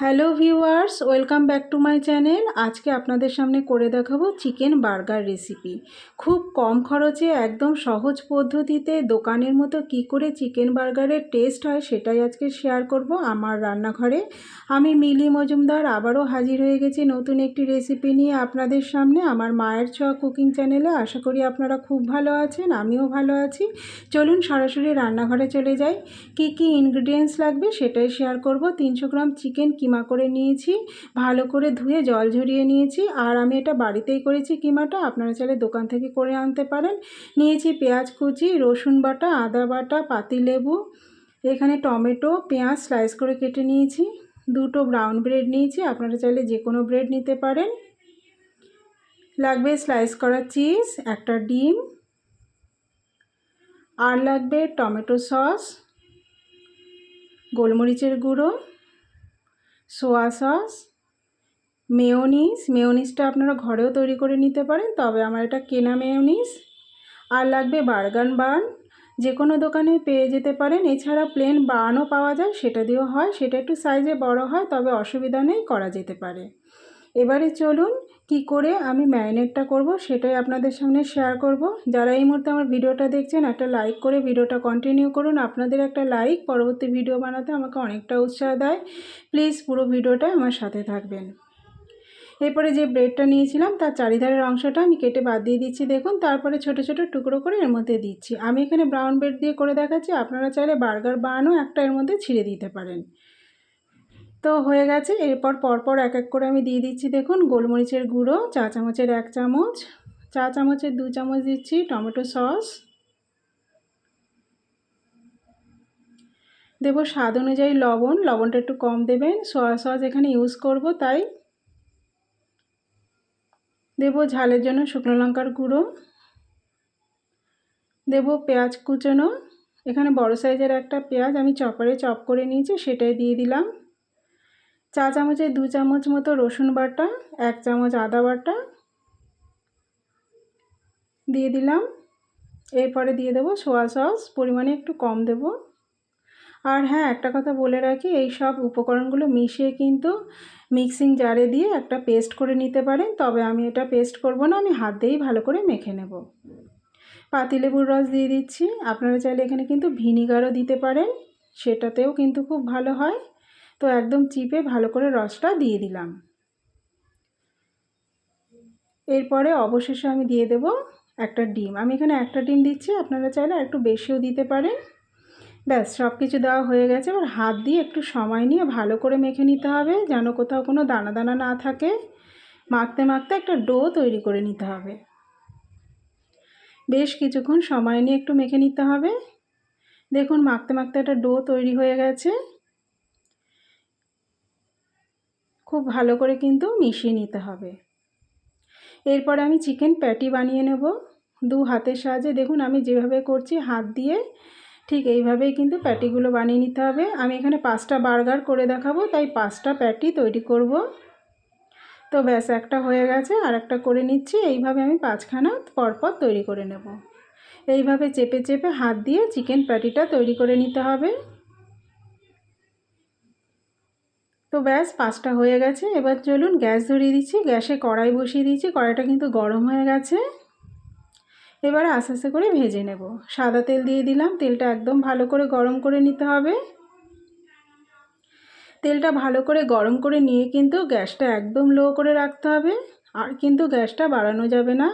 Hello viewers, welcome back to my channel. আজকে আপনাদের সামনে করে দেখাবো চিকেন বার্গার রেসিপি। খুব কম খরচে, একদম সহজ পদ্ধতিতে দোকানের মতো কি করে চিকেন বার্গারের টেস্ট হয় সেটাই আজকে শেয়ার করব আমার রান্নাঘরে। আমি মিলি মজুমদার, আবারও হাজির হয়ে গেছি নতুন একটি রেসিপি নিয়ে আপনাদের সামনে আমার মায়ের ছোঁয়া কুকিং চ্যানেলে। আশা করি আপনারা খুব ভালো আছেন, আমিও ভালো আছি। চলুন সরাসরি রান্নাঘরে চলে যাই। কি কি ইনগ্রিডিয়েন্টস লাগবে সেটাই শেয়ার করব। তিনশো গ্রাম চিকেন কিমা করে নিয়েছি, ভালো করে ধুয়ে জল ঝরিয়ে নিয়েছি। আর আমি এটা বাড়িতেই করেছি কিমাটা, আপনারা চাইলে দোকান থেকে করে আনতে পারেন। নিয়েছি পেঁয়াজ কুচি, রসুন বাটা, আদা বাটা পাতিলেবু এখানে টমেটো, পেঁয়াজ স্লাইস করে কেটে নিয়েছি। দুটো ব্রাউন ব্রেড নিয়েছি, আপনারা চাইলে যে কোনো ব্রেড নিতে পারেন। লাগবে স্লাইস করা চিজ একটা ডিম। আর লাগবে টমেটো সস গোলমরিচের গুঁড়ো। সোয়া সস মেয়োনিস মেয়োনিসটা আপনারা ঘরেও তৈরি করে নিতে পারেন, তবে আমার এটা কেনা মেয়োনিস আর লাগবে বার্গান বান যে কোনো দোকানে পেয়ে যেতে পারেন। এছাড়া প্লেন বানও পাওয়া যায়, সেটা দিয়েও হয়। সেটা একটু সাইজে বড় হয়, তবে অসুবিধা নেই, করা যেতে পারে। এবারে চলুন কি করে আমি ম্যারিনেটটা করব সেটাই আপনাদের সামনে শেয়ার করব। যারা এই মুহূর্তে আমার ভিডিওটা দেখছেন, একটা লাইক করে ভিডিওটা কন্টিনিউ করুন। আপনাদের একটা লাইক পরবর্তী ভিডিও বানাতে আমাকে অনেকটা উৎসাহ দেয়। প্লিজ পুরো ভিডিওটা আমার সাথে থাকবেন। এরপরে যে ব্রেডটা নিয়েছিলাম, তার চারিধারের অংশটা আমি কেটে বাদ দিয়ে দিচ্ছি, দেখুন। তারপরে ছোট ছোট টুকরো করে এর মধ্যে দিচ্ছি। আমি এখানে ব্রাউন ব্রেড দিয়ে করে দেখাচ্ছি। আপনারা চাইলে বার্গার বানও একটা এর মধ্যে ছিঁড়ে দিতে পারেন। তো হয়ে গেছে। এরপর পরপর এক এক করে আমি দিয়ে দিচ্ছি দেখুন গোলমরিচের গুঁড়ো, চা চামচের এক চামচ, চা চামচের দু চামচ দিচ্ছি টমেটো সস। দেবো স্বাদ অনুযায়ী লবণ, লবণটা একটু কম দেবেন, সয়া সস এখানে ইউজ করব তাই। দেবো ঝালের জন্য শুকনো লঙ্কার গুঁড়ো। দেবো পেঁয়াজ কুচনো। এখানে বড় সাইজের একটা পেঁয়াজ আমি চপারে চপ করে নিয়েছি, সেটাই দিয়ে দিলাম। চা চামচে দু চামচ মতো রসুন বাটা, এক চামচ আদা বাটা। দিয়ে দিলাম। এরপরে দিয়ে দেবো সোয়া সস, পরিমাণে একটু কম দেব। আর হ্যাঁ একটা কথা বলে রাখি, এই সব উপকরণগুলো মিশিয়ে কিন্তু মিক্সিং জারে দিয়ে একটা পেস্ট করে নিতে পারেন। তবে আমি এটা পেস্ট করব না, আমি হাত দিয়েই ভালো করে মেখে নেব। পাতিলেবুর রস দিয়ে দিচ্ছি। আপনারা চাইলে এখানে কিন্তু ভিনিগারও দিতে পারেন, সেটাতেও কিন্তু খুব ভালো হয়। তো একদম চিপে ভালো করে রসটা দিয়ে দিলাম। এরপরে অবশেষে আমি দিয়ে দেব একটা ডিম। আমি এখানে একটা ডিম দিচ্ছি, আপনারা চাইলে একটু বেশিও দিতে পারেন। ব্যাস সব কিছু দেওয়া হয়ে গেছে। এবার হাত দিয়ে একটু সময় নিয়ে ভালো করে মেখে নিতে হবে, যেন কোথাও কোনো দানা দানা না থাকে। মাখতে মাখতে একটা ডো তৈরি করে নিতে হবে। বেশ কিছুক্ষণ সময় নিয়ে একটু মেখে নিতে হবে। দেখুন, মাখতে মাখতে একটা ডো তৈরি হয়ে গেছে। খুব ভালো করে কিন্তু মিশিয়ে নিতে হবে। এরপর আমি চিকেন প্যাটি বানিয়ে নেব। দু হাতের সাহায্যে দেখুন আমি যেভাবে করছি হাত দিয়ে ঠিক এইভাবেই কিন্তু প্যাটিগুলো বানিয়ে নিতে হবে। আমি এখানে পাঁচটা বার্গার করে দেখাবো, তাই পাঁচটা প্যাটি তৈরি করব। তো ব্যাস, একটা হয়ে গেছে আর একটা করে নিচ্ছি। এইভাবে আমি পাঁচখানা পরপর তৈরি করে নেব। এইভাবে চেপে চেপে হাত দিয়ে চিকেন প্যাটিটা তৈরি করে নিতে হবে। তো ব্যাস, পাঁচটা হয়ে গেছে। এবার চলুন গ্যাস ধরিয়ে দিচ্ছি। গ্যাসে কড়াই বসিয়ে দিয়েছি। কড়াইটা কিন্তু গরম হয়ে গেছে। এবারে আস্তে আস্তে করে ভেজে নেব। সাদা তেল দিয়ে দিলাম। তেলটা একদম ভালো করে গরম করে নিতে হবে। তেলটা ভালো করে গরম করে নিয়ে কিন্তু গ্যাসটা একদম লো করে রাখতে হবে। আর কিন্তু গ্যাসটা বাড়ানো যাবে না।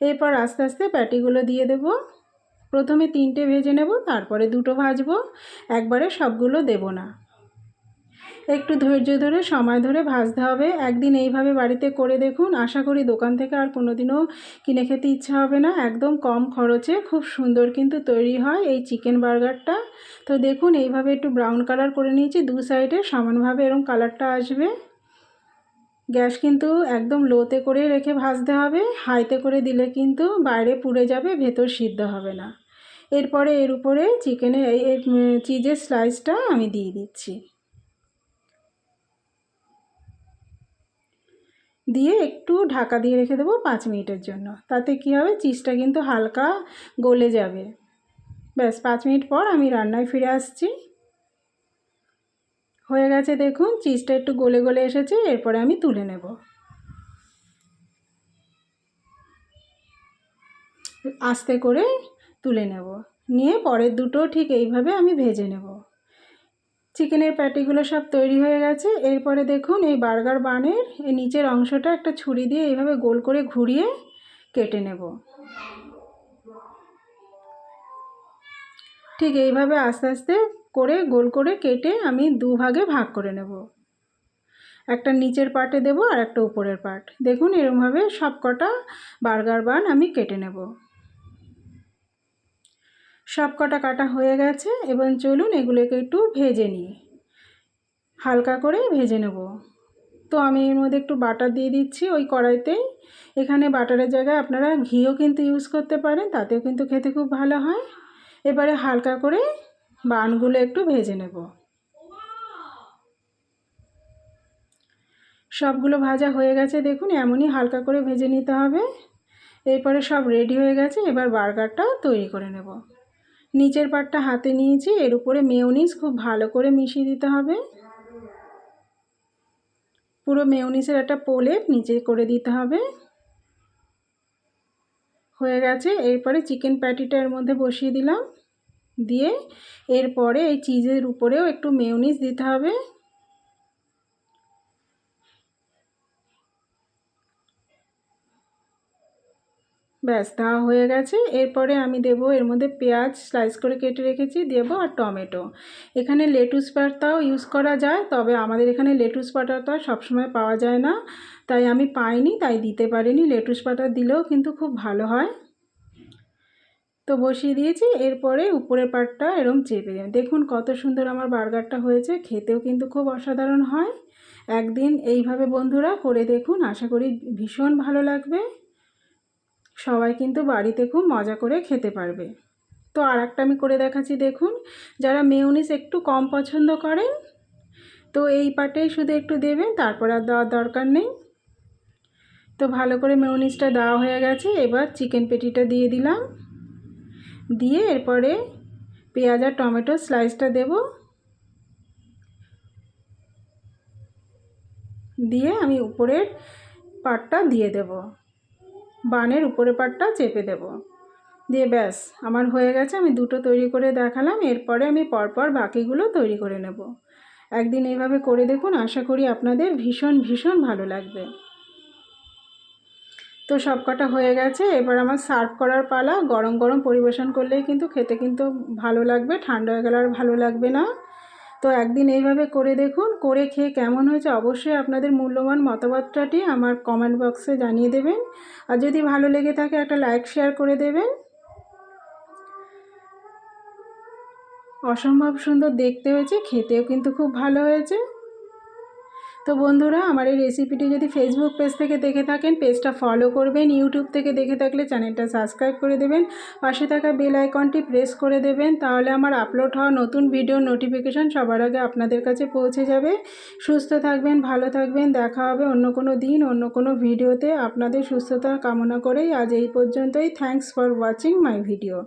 এরপর আস্তে আস্তে প্যাটিগুলো দিয়ে দেব। প্রথমে তিনটে ভেজে নেব, তারপরে দুটো ভাজবো। একবারে সবগুলো দেব না। একটু ধৈর্য ধরে, সময় ধরে ভাজতে হবে। একদিন এইভাবে বাড়িতে করে দেখুন, আশা করি দোকান থেকে আর কোনো দিনও কিনে খেতে ইচ্ছা হবে না। একদম কম খরচে খুব সুন্দর কিন্তু তৈরি হয় এই চিকেন বার্গারটা। তো দেখুন, এইভাবে একটু ব্রাউন কালার করে নিয়েছি, দু সাইডে সমানভাবে এরকম কালারটা আসবে। গ্যাস কিন্তু একদম লোতে করে রেখে ভাজতে হবে। হাইতে করে দিলে কিন্তু বাইরে পুড়ে যাবে, ভেতর সিদ্ধ হবে না। এরপরে এর উপরে চিকেনের এই চিজের স্লাইসটা আমি দিয়ে দিচ্ছি। দিয়ে একটু ঢাকা দিয়ে রেখে দেবো পাঁচ মিনিটের জন্য। তাতে কী হবে? চিজটা কিন্তু হালকা গলে যাবে। ব্যাস, পাঁচ মিনিট পর আমি রান্নায় ফিরে আসছি। হয়ে গেছে দেখুন চিজটা একটু গলে গলে এসেছে, এরপরে আমি তুলে নেব। আস্তে করে তুলে নেব। নিয়ে পরের দুটো ঠিক এইভাবে আমি ভেজে নেব। চিকেনের প্যাটিগুলো সব তৈরি হয়ে গেছে। এরপরে দেখুন এই বার্গার বানের এই নিচের অংশটা একটা ছুরি দিয়ে এইভাবে গোল করে ঘুরিয়ে কেটে নেব। ঠিক এইভাবে আস্তে আস্তে করে গোল করে কেটে আমি দুভাগে ভাগ করে নেব। একটা নিচের পার্টে দেব আর একটা উপরের পার্ট দেখুন এরমভাবে সব কটা বার্গার বান আমি কেটে নেব। সব কটা কাটা হয়ে গেছে এবং চলুন এগুলোকে একটু ভেজে নিই। হালকা করে ভেজে নেব। তো আমি এর মধ্যে একটু বাটার দিয়ে দিচ্ছি ওই কড়াইতেই এখানে বাটারের জায়গায় আপনারা ঘিও কিন্তু ইউজ করতে পারেন, তাতেও কিন্তু খেতে খুব ভালো হয়। এবারে হালকা করে বানগুলো একটু ভেজে নেব। সবগুলো ভাজা হয়ে গেছে, দেখুন এমনই হালকা করে ভেজে নিতে হবে। এরপরে সব রেডি হয়ে গেছে, এবার বার্গারটা তৈরি করে নেব। নিচের পাটটা হাতে নিয়েছি, এর উপরে মেয়নিস খুব ভালো করে মিশিয়ে দিতে হবে। পুরো মেয়নিসের একটা পোলেট নিচে করে দিতে হবে। হয়ে গেছে, এরপরে চিকেন প্যাটিটা এর মধ্যে বসিয়ে দিলাম। দিয়ে এরপরে এই চিজের উপরেও একটু মেয়নিস দিতে হবে। ব্যাস, দেওয়া হয়ে গেছে। এরপরে আমি দেব, এর মধ্যে পেঁয়াজ স্লাইস করে কেটে রেখেছি, দেবো আর টমেটো। এখানে লেটুস পাতাও ইউজ করা যায়, তবে আমাদের এখানে লেটুস পাতাটা সবসময় পাওয়া যায় না। তাই আমি পাইনি, তাই দিতে পারিনি। লেটুস পাতা দিলেও কিন্তু খুব ভালো হয়। তো বসিয়ে দিয়েছি, এরপরে উপরের পাটটা এরম চেপে দেখুন কত সুন্দর আমার বার্গারটা হয়েছে, খেতেও কিন্তু খুব অসাধারণ হয়। একদিন এইভাবে বন্ধুরা করে দেখুন, আশা করি ভীষণ ভালো লাগবে। সবাই কিন্তু বাড়িতে খুব মজা করে খেতে পারবে। তো আর একটা আমি করে দেখাচ্ছি, দেখুন। যারা মেয়নিস একটু কম পছন্দ করেন, তো এই পাটেই শুধু একটু দেবেন, তারপর আর দেওয়ার দরকার নেই। তো ভালো করে মেয়নিসটা দেওয়া হয়ে গেছে, এবার চিকেন পেটিটা দিয়ে দিলাম। দিয়ে এরপরে পেঁয়াজ আর টমেটো স্লাইসটা দেব। দিয়ে আমি উপরের পাটটা দিয়ে দেব। বানের উপরের পাটটা চেপে দেব। দিয়ে ব্যাস, আমার হয়ে গেছে, আমি দুটো তৈরি করে দেখালাম, এরপরে আমি পরপর বাকিগুলো তৈরি করে নেব। একদিন এইভাবে করে দেখুন, আশা করি আপনাদের ভীষণ ভীষণ ভালো লাগবে। তো সব কটা হয়ে গেছে, এবার আমার সার্ভ করার পালা, গরম গরম পরিবেশন করলেই কিন্তু খেতে কিন্তু ভালো লাগবে, ঠান্ডা হয়ে গেলে আর ভালো লাগবে না। তো একদিন এইভাবে করে দেখুন, করে খেয়ে কেমন হয়েছে অবশ্যই আপনাদের মূল্যবান মতামতটাটি আমার কমেন্ট বক্সে জানিয়ে দেবেন। আর যদি ভালো লেগে থাকে একটা লাইক শেয়ার করে দেবেন। অসম্ভব সুন্দর দেখতে হয়েছে, খেতেও কিন্তু খুব ভালো হয়েছে। তো বন্ধুরা, আমার এই রেসিপিটি যদি ফেসবুক পেজ থেকে দেখে থাকেন পেজটা ফলো করবেন ইউটিউব থেকে দেখে থাকলে চ্যানেলটা সাবস্ক্রাইব করে দেবেন, পাশে থাকা বেল আইকনটি প্রেস করে দেবেন, তাহলে আমার আপলোড হওয়া নতুন ভিডিও নোটিফিকেশান সবার আগে আপনাদের কাছে পৌঁছে যাবে। সুস্থ থাকবেন, ভালো থাকবেন, দেখা হবে অন্য কোনো দিন, অন্য কোনো ভিডিওতে আপনাদের সুস্থতা কামনা করেই আজ এই পর্যন্তই। Thanks for watching my video